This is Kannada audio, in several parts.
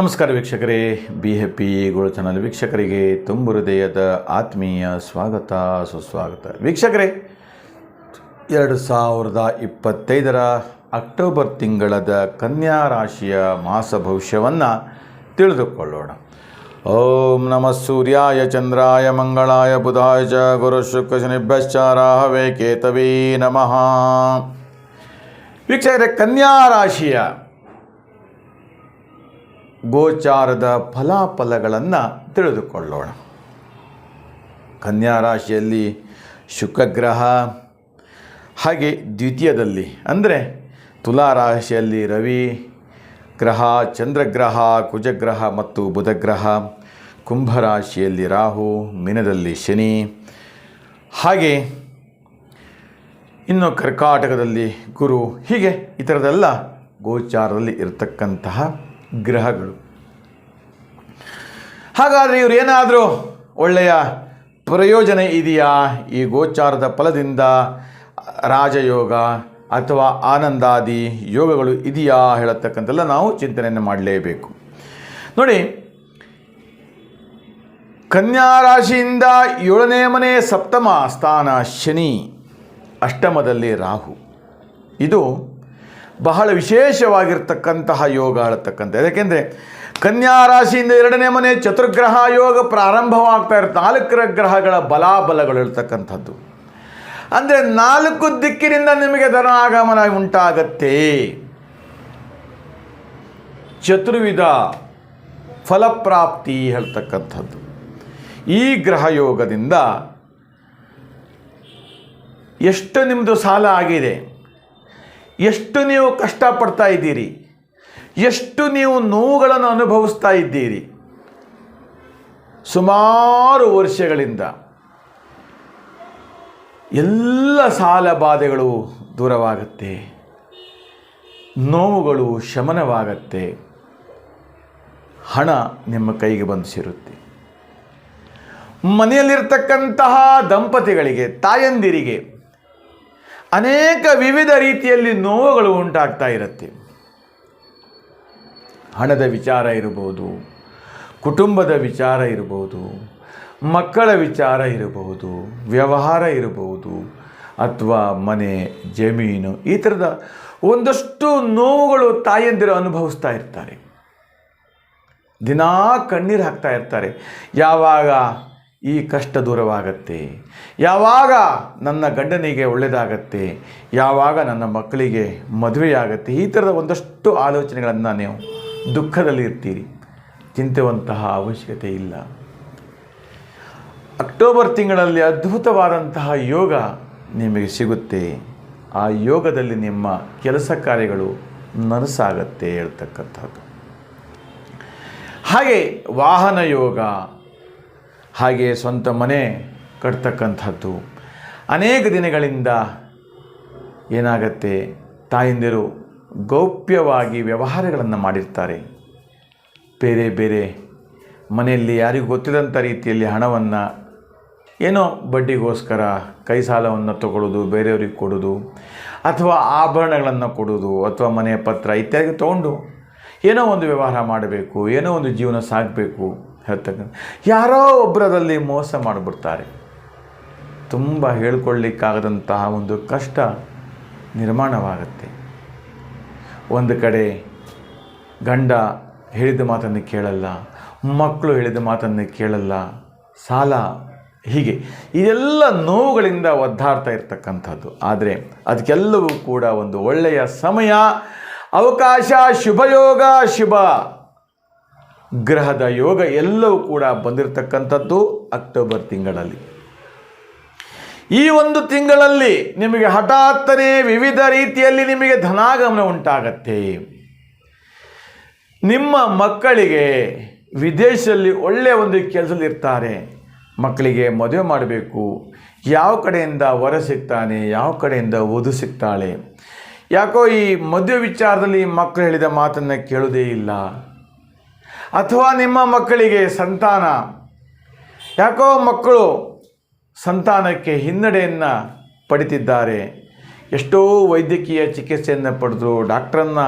ನಮಸ್ಕಾರ ವೀಕ್ಷಕರೇ. ಬಿ ಹೆಪ್ಪಿ ಗೋಳು ಚಾನಲ್ ವೀಕ್ಷಕರಿಗೆ ತುಂಬು ಹೃದಯದ ಆತ್ಮೀಯ ಸ್ವಾಗತ, ಸುಸ್ವಾಗತ. ವೀಕ್ಷಕರೇ, ಎರಡು ಸಾವಿರದ ಇಪ್ಪತ್ತೈದರ ಅಕ್ಟೋಬರ್ ತಿಂಗಳದ ಕನ್ಯಾ ರಾಶಿಯ ಮಾಸ ಭವಿಷ್ಯವನ್ನು ತಿಳಿದುಕೊಳ್ಳೋಣ. ಓಂ ನಮಃ ಸೂರ್ಯಾಯ, ಚಂದ್ರಾಯ, ಮಂಗಳಾಯ, ಬುಧಾಯ ಚ, ಗುರು ಶುಕ್ರ ಶನಿಭ್ಯಶ್ಚ ಕೇತವೀ ಕೇತವೇ ನಮಃ. ವೀಕ್ಷಕರೇ, ಕನ್ಯಾ ರಾಶಿಯ ಗೋಚಾರದ ಫಲಾಫಲಗಳನ್ನು ತಿಳಿದುಕೊಳ್ಳೋಣ. ಕನ್ಯಾ ರಾಶಿಯಲ್ಲಿ ಶುಕ್ರಗ್ರಹ, ಹಾಗೆ ದ್ವಿತೀಯದಲ್ಲಿ ಅಂದರೆ ತುಲಾ ರಾಶಿಯಲ್ಲಿ ರವಿ, ಗ್ರಹ, ಚಂದ್ರಗ್ರಹ, ಕುಜಗ್ರಹ ಮತ್ತು ಬುಧಗ್ರಹ ಕುಂಭರಾಶಿಯಲ್ಲಿ ರಾಹು, ಮೀನದಲ್ಲಿ ಶನಿ, ಹಾಗೆ ಇನ್ನು ಕರ್ಕಾಟಕದಲ್ಲಿ ಗುರು, ಹೀಗೆ ಈ ಥರದೆಲ್ಲ ಗೋಚಾರದಲ್ಲಿ ಇರತಕ್ಕಂತಹ ಗ್ರಹಗಳು. ಹಾಗಾದರೆ ಇವರು ಏನಾದರೂ ಒಳ್ಳೆಯ ಪ್ರಯೋಜನ ಇದೆಯಾ? ಈ ಗೋಚಾರದ ಫಲದಿಂದ ರಾಜಯೋಗ ಅಥವಾ ಆನಂದಾದಿ ಯೋಗಗಳು ಇದೆಯಾ ಹೇಳತಕ್ಕಂತೆಲ್ಲ ನಾವು ಚಿಂತನೆಯನ್ನು ಮಾಡಲೇಬೇಕು. ನೋಡಿ, ಕನ್ಯಾ ರಾಶಿಯಿಂದ ಏಳನೇ ಮನೆ ಸಪ್ತಮ ಸ್ಥಾನ ಶನಿ ಅಷ್ಟಮದಲ್ಲಿ ರಾಹು. ಇದು ಬಹಳ ವಿಶೇಷವಾಗಿರ್ತಕ್ಕಂತಹ ಯೋಗ ಅಳತಕ್ಕಂಥ ಯಾಕೆಂದರೆ ಕನ್ಯಾ ರಾಶಿಯಿಂದ ಎರಡನೇ ಮನೆ ಚತುರ್ಗ್ರಹ ಯೋಗ ಪ್ರಾರಂಭವಾಗ್ತಾ ಇರುತ್ತೆ. ನಾಲ್ಕರ ಗ್ರಹಗಳ ಬಲಾಬಲಗಳು ಇರ್ತಕ್ಕಂಥದ್ದು. ಅಂದರೆ ನಾಲ್ಕು ದಿಕ್ಕಿನಿಂದ ನಿಮಗೆ ಧನ ಆಗಮನ ಉಂಟಾಗತ್ತೆ. ಚತುರ್ವಿಧ ಫಲಪ್ರಾಪ್ತಿ ಹೇಳ್ತಕ್ಕಂಥದ್ದು. ಈ ಗ್ರಹ ಯೋಗದಿಂದ ಎಷ್ಟು ನಿಮ್ಮದು ಸಾಲ ಆಗಿದೆ? ಎಷ್ಟು ನೀವು ಕಷ್ಟಪಡ್ತಾ ಇದ್ದೀರಿ? ಎಷ್ಟು ನೀವು ನೋವುಗಳನ್ನು ಅನುಭವಿಸ್ತಾ ಇದ್ದೀರಿ? ಸುಮಾರು ವರ್ಷಗಳಿಂದ ಎಲ್ಲ ಸಾಲ ಬಾಧೆಗಳು ದೂರವಾಗುತ್ತೆ. ನೋವುಗಳು ಶಮನವಾಗತ್ತೆ. ಹಣ ನಿಮ್ಮ ಕೈಗೆ ಬಂದು ಸೇರುತ್ತೆ. ಮನೆಯಲ್ಲಿರ್ತಕ್ಕಂತಹ ದಂಪತಿಗಳಿಗೆ, ತಾಯಂದಿರಿಗೆ ಅನೇಕ ವಿವಿಧ ರೀತಿಯಲ್ಲಿ ನೋವುಗಳು ಉಂಟಾಗ್ತಾ ಇರುತ್ತೆ. ಹಣದ ವಿಚಾರ ಇರಬಹುದು, ಕುಟುಂಬದ ವಿಚಾರ ಇರಬಹುದು, ಮಕ್ಕಳ ವಿಚಾರ ಇರಬಹುದು, ವ್ಯವಹಾರ ಇರಬಹುದು, ಅಥವಾ ಮನೆ, ಜಮೀನು, ಈ ಥರದ ಒಂದಷ್ಟು ನೋವುಗಳು ತಾಯಂದಿರು ಅನುಭವಿಸ್ತಾ ಇರ್ತಾರೆ. ದಿನಾ ಕಣ್ಣೀರು ಹಾಕ್ತಾ ಇರ್ತಾರೆ. ಯಾವಾಗ ಈ ಕಷ್ಟ ದೂರವಾಗತ್ತೆ. ಯಾವಾಗ ನನ್ನ ಗಂಡನಿಗೆ ಒಳ್ಳೆಯದಾಗತ್ತೆ ಯಾವಾಗ ನನ್ನ ಮಕ್ಕಳಿಗೆ ಮದುವೆಯಾಗತ್ತೆ, ಈ ಥರದ ಒಂದಷ್ಟು ಆಲೋಚನೆಗಳನ್ನು ನೀವು ದುಃಖದಲ್ಲಿ ಇರ್ತೀರಿ. ಚಿಂತೆವಂತಹ ಅವಶ್ಯಕತೆ ಇಲ್ಲ. ಅಕ್ಟೋಬರ್ ತಿಂಗಳಲ್ಲಿ ಅದ್ಭುತವಾದಂತಹ ಯೋಗ ನಿಮಗೆ ಸಿಗುತ್ತೆ. ಆ ಯೋಗದಲ್ಲಿ ನಿಮ್ಮ ಕೆಲಸ ಕಾರ್ಯಗಳು ನನಸಾಗತ್ತೆ ಹೇಳ್ತಕ್ಕಂಥದ್ದು. ಹಾಗೆ ವಾಹನ ಯೋಗ ಹಾಗೆ ಸ್ವಂತ ಮನೆ ಕಟ್ತಕ್ಕಂಥದ್ದು. ಅನೇಕ ದಿನಗಳಿಂದ ಏನಾಗತ್ತೆ? ತಾಯಂದಿರು ಗೌಪ್ಯವಾಗಿ ವ್ಯವಹಾರಗಳನ್ನು ಮಾಡಿರ್ತಾರೆ. ಬೇರೆ ಬೇರೆ ಮನೆಯಲ್ಲಿ ಯಾರಿಗೂ ಗೊತ್ತಿದಂಥ ರೀತಿಯಲ್ಲಿ ಹಣವನ್ನು ಏನೋ ಬಡ್ಡಿಗೋಸ್ಕರ ಕೈ ಸಾಲವನ್ನು ತಗೊಳ್ಳೋದು ಬೇರೆಯವ್ರಿಗೆ ಕೊಡೋದು, ಅಥವಾ ಆಭರಣಗಳನ್ನು ಕೊಡೋದು, ಅಥವಾ ಮನೆಯ ಪತ್ರ ಇತ್ಯಾದಿ ತೊಗೊಂಡು ಏನೋ ಒಂದು ವ್ಯವಹಾರ ಮಾಡಬೇಕು, ಏನೋ ಒಂದು ಜೀವನ ಸಾಗಬೇಕು. ಹೇಳ್ತಕ್ಕಂಥ ಯಾರೋ ಒಬ್ಬರದಲ್ಲಿ ಮೋಸ ಮಾಡಿಬಿಡ್ತಾರೆ. ತುಂಬ ಹೇಳ್ಕೊಳ್ಳಿಕ್ಕಾಗದಂತಹ ಒಂದು ಕಷ್ಟ ನಿರ್ಮಾಣವಾಗುತ್ತೆ. ಒಂದು ಕಡೆ ಗಂಡ ಹೇಳಿದ ಮಾತನ್ನು ಕೇಳಲ್ಲ, ಮಕ್ಕಳು ಹೇಳಿದ ಮಾತನ್ನು ಕೇಳಲ್ಲ, ಸಾಲ ಹೀಗೆ ಇದೆಲ್ಲ ನೋವುಗಳಿಂದ ಒದ್ದಾಡ್ತಾ ಇರ್ತಕ್ಕಂಥದ್ದು. ಆದರೆ ಅದಕ್ಕೆಲ್ಲವೂ ಕೂಡ ಒಂದು ಒಳ್ಳೆಯ ಸಮಯ, ಅವಕಾಶ, ಶುಭಯೋಗ, ಶುಭ. ಗ್ರಹದ ಯೋಗ ಎಲ್ಲವೂ ಕೂಡ ಬಂದಿರತಕ್ಕಂಥದ್ದು ಅಕ್ಟೋಬರ್ ತಿಂಗಳಲ್ಲಿ. ಈ ಒಂದು ತಿಂಗಳಲ್ಲಿ ನಿಮಗೆ ಹಠಾತ್ತನೆ ವಿವಿಧ ರೀತಿಯಲ್ಲಿ ನಿಮಗೆ ಧನಾಗಮನ ಉಂಟಾಗತ್ತೆ. ನಿಮ್ಮ ಮಕ್ಕಳಿಗೆ ವಿದೇಶದಲ್ಲಿ ಒಳ್ಳೆಯ ಒಂದು ಕೆಲಸದಲ್ಲಿ ಇರ್ತಾರೆ. ಮಕ್ಕಳಿಗೆ ಮದುವೆ ಮಾಡಬೇಕು. ಯಾವ ಕಡೆಯಿಂದ ವರ ಸಿಗ್ತಾನೆ, ಯಾವ ಕಡೆಯಿಂದ ಓದು ಸಿಗ್ತಾಳೆ. ಯಾಕೋ ಈ ಮದುವೆ ವಿಚಾರದಲ್ಲಿ ಮಕ್ಕಳು ಹೇಳಿದ ಮಾತನ್ನು ಕೇಳೋದೇ ಇಲ್ಲ. ಅಥವಾ ನಿಮ್ಮ ಮಕ್ಕಳಿಗೆ ಸಂತಾನ? ಯಾಕೋ ಮಕ್ಕಳು ಸಂತಾನಕ್ಕೆ ಹಿನ್ನಡೆಯನ್ನು ಪಡಿತಿದ್ದಾರೆ. ಎಷ್ಟೋ ವೈದ್ಯಕೀಯ ಚಿಕಿತ್ಸೆಯನ್ನು ಪಡೆದು ಡಾಕ್ಟ್ರನ್ನು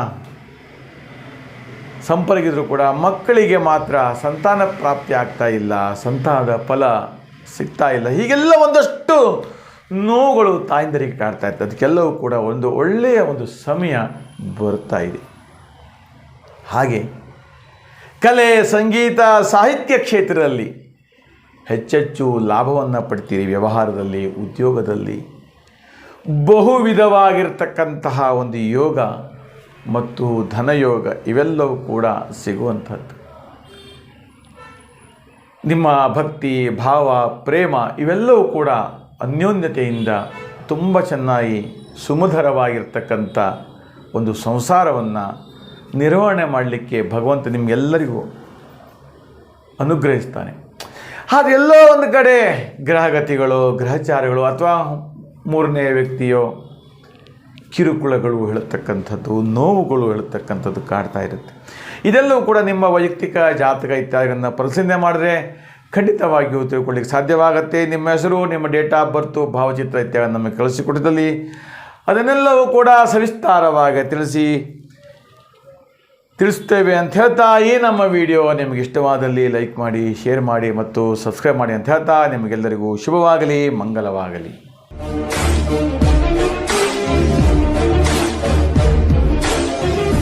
ಸಂಪರ್ಕಿದ್ರು ಕೂಡ ಮಕ್ಕಳಿಗೆ ಮಾತ್ರ ಸಂತಾನ ಪ್ರಾಪ್ತಿ ಆಗ್ತಾ ಇಲ್ಲ, ಸಂತಾನದ ಫಲ ಸಿಗ್ತಾ ಇಲ್ಲ. ಹೀಗೆಲ್ಲ ಒಂದಷ್ಟು ನೋವುಗಳು ತಾಯಿಂದರಿಗೆ ಕಾಡ್ತಾ ಇತ್ತು. ಅದಕ್ಕೆಲ್ಲವೂ ಕೂಡ ಒಂದು ಒಳ್ಳೆಯ ಒಂದು ಸಮಯ ಬರ್ತಾ ಇದೆ. ಹಾಗೆ ಕಲೆ, ಸಂಗೀತ, ಸಾಹಿತ್ಯ ಕ್ಷೇತ್ರದಲ್ಲಿ ಹೆಚ್ಚೆಚ್ಚು ಲಾಭವನ್ನು ಪಡ್ತೀರಿ ವ್ಯವಹಾರದಲ್ಲಿ, ಉದ್ಯೋಗದಲ್ಲಿ. ಬಹು ವಿಧವಾಗಿರ್ತಕ್ಕಂತಹ ಒಂದು ಯೋಗ ಮತ್ತು ಧನಯೋಗ ಇವೆಲ್ಲವೂ ಕೂಡ ಸಿಗುವಂಥದ್ದು. ನಿಮ್ಮ ಭಕ್ತಿ, ಭಾವ, ಪ್ರೇಮ ಇವೆಲ್ಲವೂ ಕೂಡ ಅನ್ಯೋನ್ಯತೆಯಿಂದ ತುಂಬ ಚೆನ್ನಾಗಿ ಸುಮಧುರವಾಗಿರ್ತಕ್ಕಂಥ ಒಂದು ಸಂಸಾರವನ್ನು ನಿರ್ವಹಣೆ ಮಾಡಲಿಕ್ಕೆ ಭಗವಂತ ನಿಮಗೆಲ್ಲರಿಗೂ ಅನುಗ್ರಹಿಸ್ತಾನೆ. ಅದೆಲ್ಲೋ ಒಂದು ಕಡೆ ಗ್ರಹಗತಿಗಳು, ಗ್ರಹಚಾರಗಳು ಅಥವಾ ಮೂರನೇ ವ್ಯಕ್ತಿಯೋ ಕಿರುಕುಳಗಳು ಹೇಳತಕ್ಕಂಥದ್ದು, ನೋವುಗಳು ಹೇಳತಕ್ಕಂಥದ್ದು ಕಾಡ್ತಾ ಇರುತ್ತೆ. ಇದೆಲ್ಲವೂ ಕೂಡ ನಿಮ್ಮ ವೈಯಕ್ತಿಕ ಜಾತಕ ಇತ್ಯಾದಿಗಳನ್ನು ಪರಿಶೀಲನೆ ಮಾಡಿದ್ರೆ ಖಂಡಿತವಾಗಿಯೂ ತಿಳ್ಕೊಳ್ಳಿಕ್ಕೆ ಸಾಧ್ಯವಾಗುತ್ತೆ. ನಿಮ್ಮ ಹೆಸರು, ನಿಮ್ಮ ಡೇಟ್ ಆಫ್ ಬರ್ತು, ಭಾವಚಿತ್ರ ಇತ್ಯಾದಿ ನಮಗೆ ಕಳಿಸಿಕೊಟ್ಟಿದ್ದಲ್ಲಿ ಅದನ್ನೆಲ್ಲವೂ ಕೂಡ ಸವಿಸ್ತಾರವಾಗಿ ತಿಳಿಸಿ ತಿಳಿಸ್ತೇವೆ ಅಂತ ಹೇಳ್ತಾ ಈ ನಮ್ಮ ವಿಡಿಯೋ ನಿಮಗೆ ಇಷ್ಟವಾದಲ್ಲಿ ಲೈಕ್ ಮಾಡಿ, ಶೇರ್ ಮಾಡಿ ಮತ್ತು ಸಬ್ಸ್ಕ್ರೈಬ್ ಮಾಡಿ ಅಂತ ಹೇಳ್ತಾ ನಿಮಗೆಲ್ಲರಿಗೂ ಶುಭವಾಗಲಿ, ಮಂಗಲವಾಗಲಿ.